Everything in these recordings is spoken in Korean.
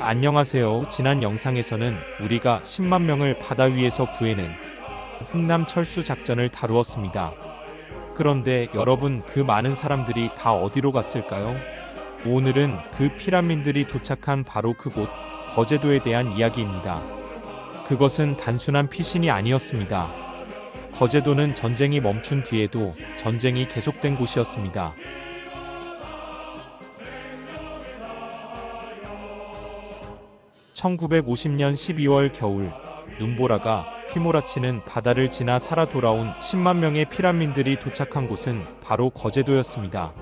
안녕하세요. 지난 영상에서는 우리가 10만 명을 바다 위에서 구해낸 흥남 철수 작전을 다루었습니다. 그런데 여러분 그 많은 사람들이 다 어디로 갔을까요? 오늘은 그 피라민들이 도착한 바로 그곳 거제도에 대한 이야기입니다. 그것은 단순한 피신이 아니었습니다. 거제도는 전쟁이 멈춘 뒤에도 전쟁이 계속된 곳이었습니다. (1950년 12월) 겨울 눈보라가 휘몰아치는 바다를 지나 살아 돌아온 10만 명의 피란민들이 도착한 곳은 바로 거제도였습니다.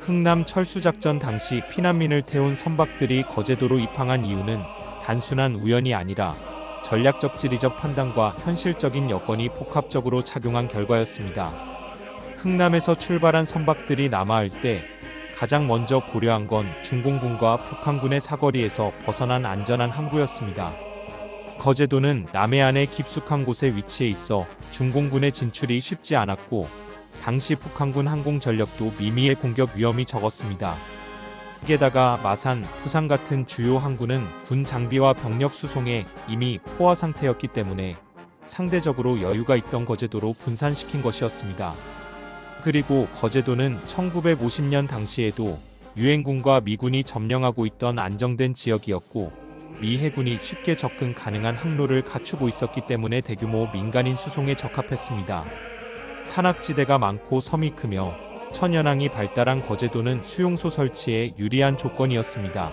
흥남 철수작전 당시 피난민을 태운 선박들이 거제도로 입항한 이유는 단순한 우연이 아니라 전략적 지리적 판단과 현실적인 여건이 복합적으로 작용한 결과였습니다. 흥남에서 출발한 선박들이 남하할 때 가장 먼저 고려한 건 중공군과 북한군의 사거리에서 벗어난 안전한 항구였습니다. 거제도는 남해안의 깊숙한 곳에 위치해 있어 중공군의 진출이 쉽지 않았고 당시 북한군 항공 전력도 미미의 공격 위험이 적었습니다. 게다가 마산, 부산 같은 주요 항구는 군 장비와 병력 수송에 이미 포화 상태였기 때문에 상대적으로 여유가 있던 거제도로 분산시킨 것이었습니다. 그리고 거제도는 1950년 당시에도 유엔군과 미군이 점령하고 있던 안정된 지역이었고 미 해군이 쉽게 접근 가능한 항로를 갖추고 있었기 때문에 대규모 민간인 수송에 적합했습니다. 산악지대가 많고 섬이 크며 천연항이 발달한 거제도는 수용소 설치에 유리한 조건이었습니다.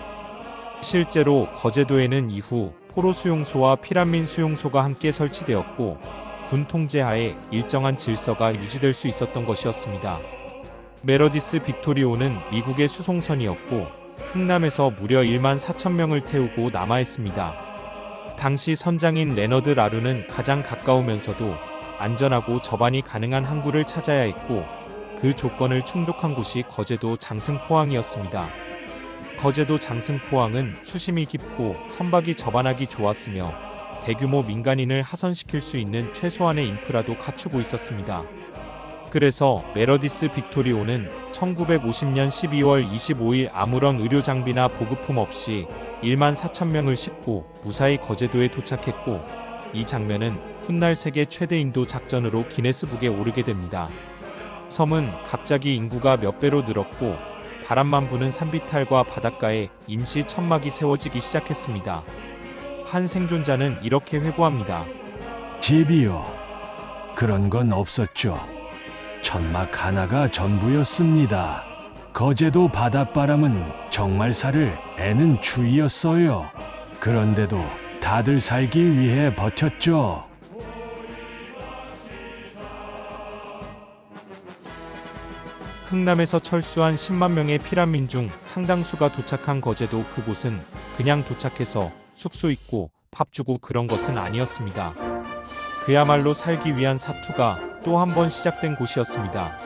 실제로 거제도에는 이후 포로 수용소와 피란민 수용소가 함께 설치되었고 군 통제하에 일정한 질서가 유지될 수 있었던 것이었습니다. 메러디스 빅토리오는 미국의 수송선이었고 흥남에서 무려 1만 4천 명을 태우고 남하했습니다. 당시 선장인 레너드 라루는 가장 가까우면서도 안전하고 접안이 가능한 항구를 찾아야 했고 그 조건을 충족한 곳이 거제도 장승포항이었습니다. 거제도 장승포항은 수심이 깊고 선박이 접안하기 좋았으며 대규모 민간인을 하선시킬 수 있는 최소한의 인프라도 갖추고 있었습니다. 그래서 메러디스 빅토리오는 1950년 12월 25일 아무런 의료 장비나 보급품 없이 1만 4천 명을 싣고 무사히 거제도에 도착했고 이 장면은 훗날 세계 최대 인도 작전으로 기네스북에 오르게 됩니다. 섬은 갑자기 인구가 몇 배로 늘었고 바람만 부는 산비탈과 바닷가에 임시 천막이 세워지기 시작했습니다. 한 생존자는 이렇게 회고합니다. 집이요. 그런 건 없었죠. 천막 하나가 전부였습니다. 거제도 바닷바람은 정말 살을 애는 추위였어요. 그런데도 다들 살기 위해 버텼죠. 흥남에서 철수한 10만 명의 피란민 중 상당수가 도착한 거제도 그곳은 그냥 도착해서 숙소 있고 밥 주고 그런 것은 아니었습니다. 그야말로 살기 위한 사투가 또 한 번 시작된 곳이었습니다.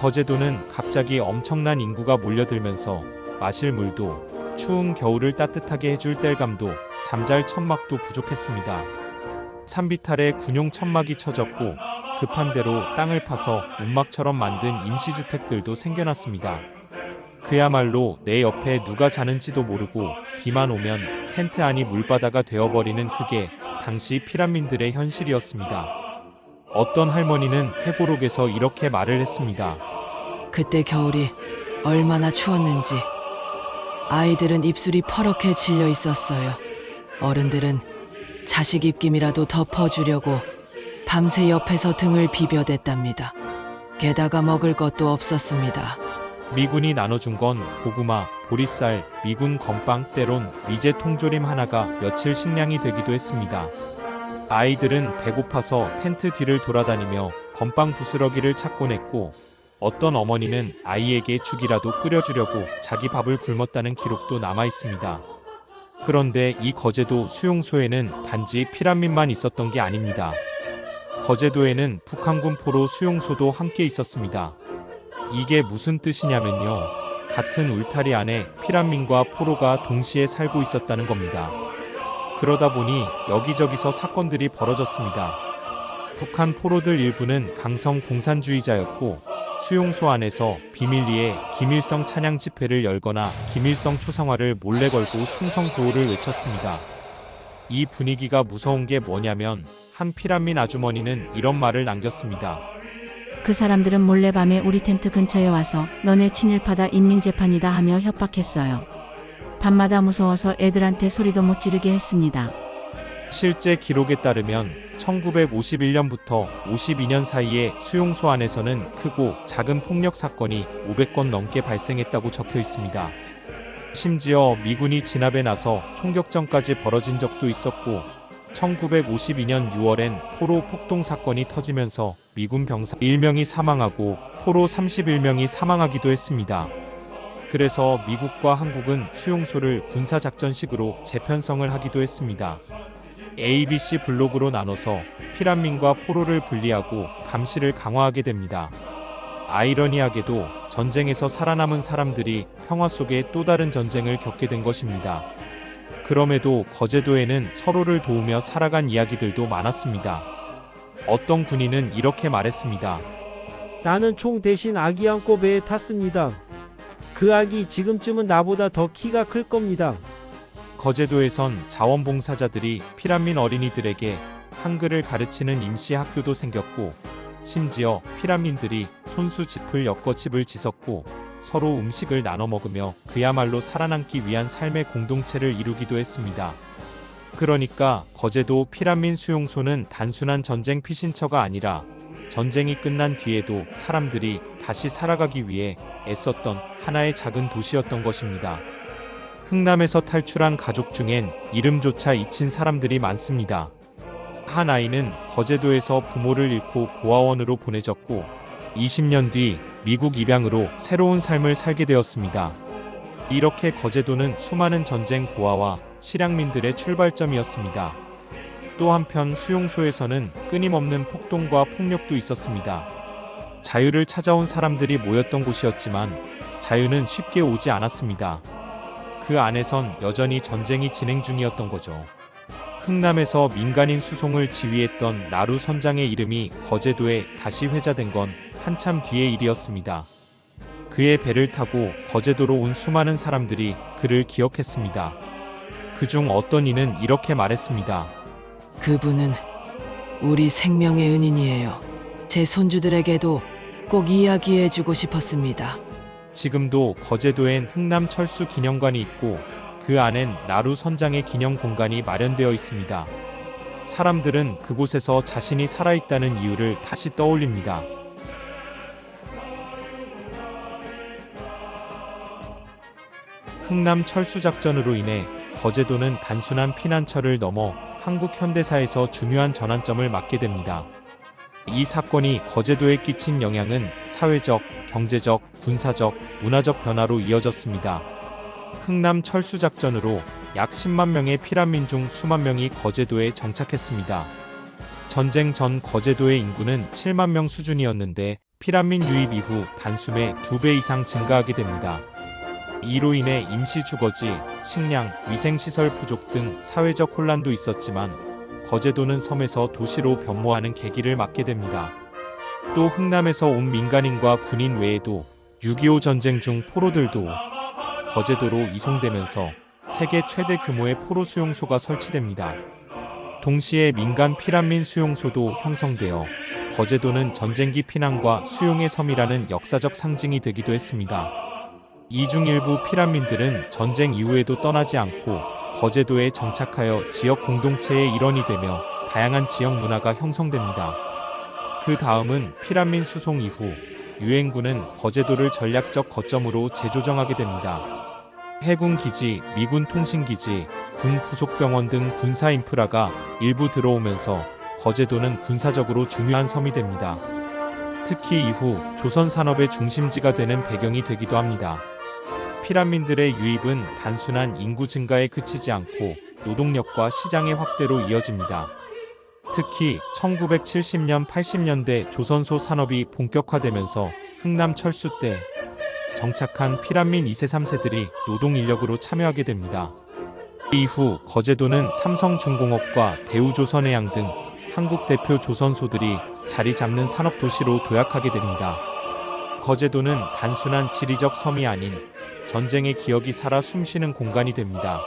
거제도는 갑자기 엄청난 인구가 몰려들면서 마실 물도 추운 겨울을 따뜻하게 해줄 땔감도 잠잘 천막도 부족했습니다. 산비탈에 군용 천막이 쳐졌고 급한 대로 땅을 파서 움막처럼 만든 임시주택들도 생겨났습니다. 그야말로 내 옆에 누가 자는지도 모르고 비만 오면 텐트 안이 물바다가 되어버리는 그게 당시 피란민들의 현실이었습니다. 어떤 할머니는 회고록에서 이렇게 말을 했습니다. 그때 겨울이 얼마나 추웠는지 아이들은 입술이 퍼렇게 질려 있었어요. 어른들은 자식 입김이라도 덮어주려고 밤새 옆에서 등을 비벼댔답니다. 게다가 먹을 것도 없었습니다. 미군이 나눠준 건 고구마, 보리쌀, 미군 건빵 때론 미제 통조림 하나가 며칠 식량이 되기도 했습니다. 아이들은 배고파서 텐트 뒤를 돌아다니며 건빵 부스러기를 찾곤 했고 어떤 어머니는 아이에게 죽이라도 끓여주려고 자기 밥을 굶었다는 기록도 남아 있습니다. 그런데 이 거제도 수용소에는 단지 피란민만 있었던 게 아닙니다. 거제도에는 북한군 포로 수용소도 함께 있었습니다. 이게 무슨 뜻이냐면요. 같은 울타리 안에 피란민과 포로가 동시에 살고 있었다는 겁니다. 그러다 보니 여기저기서 사건들이 벌어졌습니다. 북한 포로들 일부는 강성 공산주의자였고 수용소 안에서 비밀리에 김일성 찬양 집회를 열거나 김일성 초상화를 몰래 걸고 충성 구호를 외쳤습니다. 이 분위기가 무서운 게 뭐냐면 한 피란민 아주머니는 이런 말을 남겼습니다. 그 사람들은 몰래 밤에 우리 텐트 근처에 와서 너네 친일파다 인민재판이다 하며 협박했어요. 밤마다 무서워서 애들한테 소리도 못 지르게 했습니다. 실제 기록에 따르면 1951년부터 52년 사이에 수용소 안에서는 크고 작은 폭력 사건이 500건 넘게 발생했다고 적혀 있습니다. 심지어 미군이 진압에 나서 총격전까지 벌어진 적도 있었고 1952년 6월엔 포로 폭동 사건이 터지면서 미군 병사 1명이 사망하고 포로 31명이 사망하기도 했습니다. 그래서 미국과 한국은 수용소를 군사작전식으로 재편성을 하기도 했습니다. ABC 블록으로 나눠서 피란민과 포로를 분리하고 감시를 강화하게 됩니다. 아이러니하게도 전쟁에서 살아남은 사람들이 평화 속에 또 다른 전쟁을 겪게 된 것입니다. 그럼에도 거제도에는 서로를 도우며 살아간 이야기들도 많았습니다. 어떤 군인은 이렇게 말했습니다. 나는 총 대신 아기 안고 배에 탔습니다. 그 아기 지금쯤은 나보다 더 키가 클 겁니다. 거제도에선 자원봉사자들이 피란민 어린이들에게 한글을 가르치는 임시 학교도 생겼고 심지어 피란민들이 손수 짚을 엮어집을 지었고 서로 음식을 나눠 먹으며 그야말로 살아남기 위한 삶의 공동체를 이루기도 했습니다. 그러니까 거제도 피란민 수용소는 단순한 전쟁 피신처가 아니라 전쟁이 끝난 뒤에도 사람들이 다시 살아가기 위해 애썼던 하나의 작은 도시였던 것입니다. 흥남에서 탈출한 가족 중엔 이름조차 잊힌 사람들이 많습니다. 한 아이는 거제도에서 부모를 잃고 고아원으로 보내졌고 20년 뒤 미국 입양으로 새로운 삶을 살게 되었습니다. 이렇게 거제도는 수많은 전쟁 고아와 실향민들의 출발점이었습니다. 또 한편 수용소에서는 끊임없는 폭동과 폭력도 있었습니다. 자유를 찾아온 사람들이 모였던 곳이었지만 자유는 쉽게 오지 않았습니다. 그 안에선 여전히 전쟁이 진행 중이었던 거죠. 흥남에서 민간인 수송을 지휘했던 나루 선장의 이름이 거제도에 다시 회자된 건 한참 뒤의 일이었습니다. 그의 배를 타고 거제도로 온 수많은 사람들이 그를 기억했습니다. 그중 어떤 이는 이렇게 말했습니다. 그분은 우리 생명의 은인이에요. 제 손주들에게도 꼭 이야기해주고 싶었습니다. 지금도 거제도엔 흥남 철수 기념관이 있고 그 안엔 나루 선장의 기념 공간이 마련되어 있습니다. 사람들은 그곳에서 자신이 살아있다는 이유를 다시 떠올립니다. 흥남 철수 작전으로 인해 거제도는 단순한 피난처를 넘어 한국 현대사에서 중요한 전환점을 맞게 됩니다. 이 사건이 거제도에 끼친 영향은 사회적, 경제적, 군사적, 문화적 변화로 이어졌습니다. 흥남 철수 작전으로 약 10만 명의 피란민 중 수만 명이 거제도에 정착했습니다. 전쟁 전 거제도의 인구는 7만 명 수준이었는데 피란민 유입 이후 단숨에 2배 이상 증가하게 됩니다. 이로 인해 임시 주거지, 식량, 위생시설 부족 등 사회적 혼란도 있었지만 거제도는 섬에서 도시로 변모하는 계기를 맞게 됩니다. 또 흥남에서 온 민간인과 군인 외에도 6.25 전쟁 중 포로들도 거제도로 이송되면서 세계 최대 규모의 포로 수용소가 설치됩니다. 동시에 민간 피란민 수용소도 형성되어 거제도는 전쟁기 피난과 수용의 섬이라는 역사적 상징이 되기도 했습니다. 이중 일부 피란민들은 전쟁 이후에도 떠나지 않고 거제도에 정착하여 지역 공동체의 일원이 되며 다양한 지역 문화가 형성됩니다. 그 다음은 피란민 수송 이후 유엔군은 거제도를 전략적 거점으로 재조정하게 됩니다. 해군 기지, 미군 통신 기지, 군 부속병원 등 군사 인프라가 일부 들어오면서 거제도는 군사적으로 중요한 섬이 됩니다. 특히 이후 조선 산업의 중심지가 되는 배경이 되기도 합니다. 피란민들의 유입은 단순한 인구 증가에 그치지 않고 노동력과 시장의 확대로 이어집니다. 특히 1970년 80년대 조선소 산업이 본격화되면서 흥남 철수 때 정착한 피란민 2세 3세들이 노동 인력으로 참여하게 됩니다. 이후 거제도는 삼성중공업과 대우조선해양 등 한국 대표 조선소들이 자리 잡는 산업 도시로 도약하게 됩니다. 거제도는 단순한 지리적 섬이 아닌 전쟁의 기억이 살아 숨쉬는 공간이 됩니다.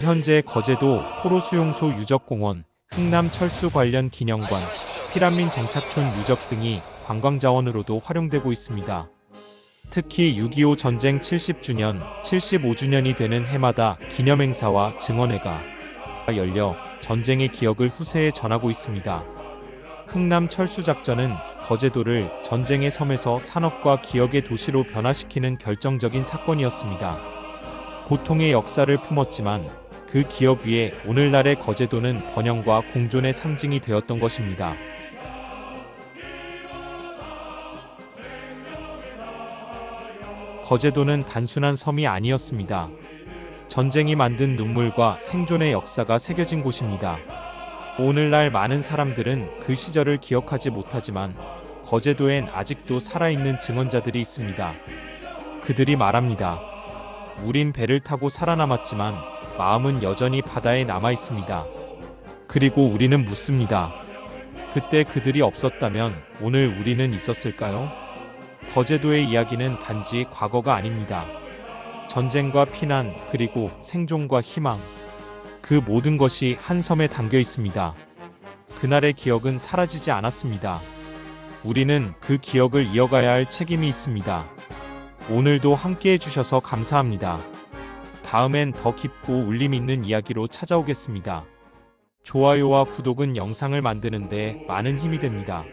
현재 거제도 포로 수용소 유적공원, 흥남 철수 관련 기념관, 피란민 정착촌 유적 등이 관광 자원으로도 활용되고 있습니다. 특히 6.25 전쟁 70주년, 75주년이 되는 해마다 기념행사와 증언회가 열려 전쟁의 기억을 후세에 전하고 있습니다. 흥남 철수작전은 거제도를 전쟁의 섬에서 산업과 기억의 도시로 변화시키는 결정적인 사건이었습니다. 고통의 역사를 품었지만 그 기억 위에 오늘날의 거제도는 번영과 공존의 상징이 되었던 것입니다. 거제도는 단순한 섬이 아니었습니다. 전쟁이 만든 눈물과 생존의 역사가 새겨진 곳입니다. 오늘날 많은 사람들은 그 시절을 기억하지 못하지만 거제도엔 아직도 살아있는 증언자들이 있습니다. 그들이 말합니다. 우린 배를 타고 살아남았지만 마음은 여전히 바다에 남아 있습니다. 그리고 우리는 묻습니다. 그때 그들이 없었다면 오늘 우리는 있었을까요? 거제도의 이야기는 단지 과거가 아닙니다. 전쟁과 피난, 그리고 생존과 희망. 그 모든 것이 한 섬에 담겨 있습니다. 그날의 기억은 사라지지 않았습니다. 우리는 그 기억을 이어가야 할 책임이 있습니다. 오늘도 함께 해주셔서 감사합니다. 다음엔 더 깊고 울림 있는 이야기로 찾아오겠습니다. 좋아요와 구독은 영상을 만드는데 많은 힘이 됩니다.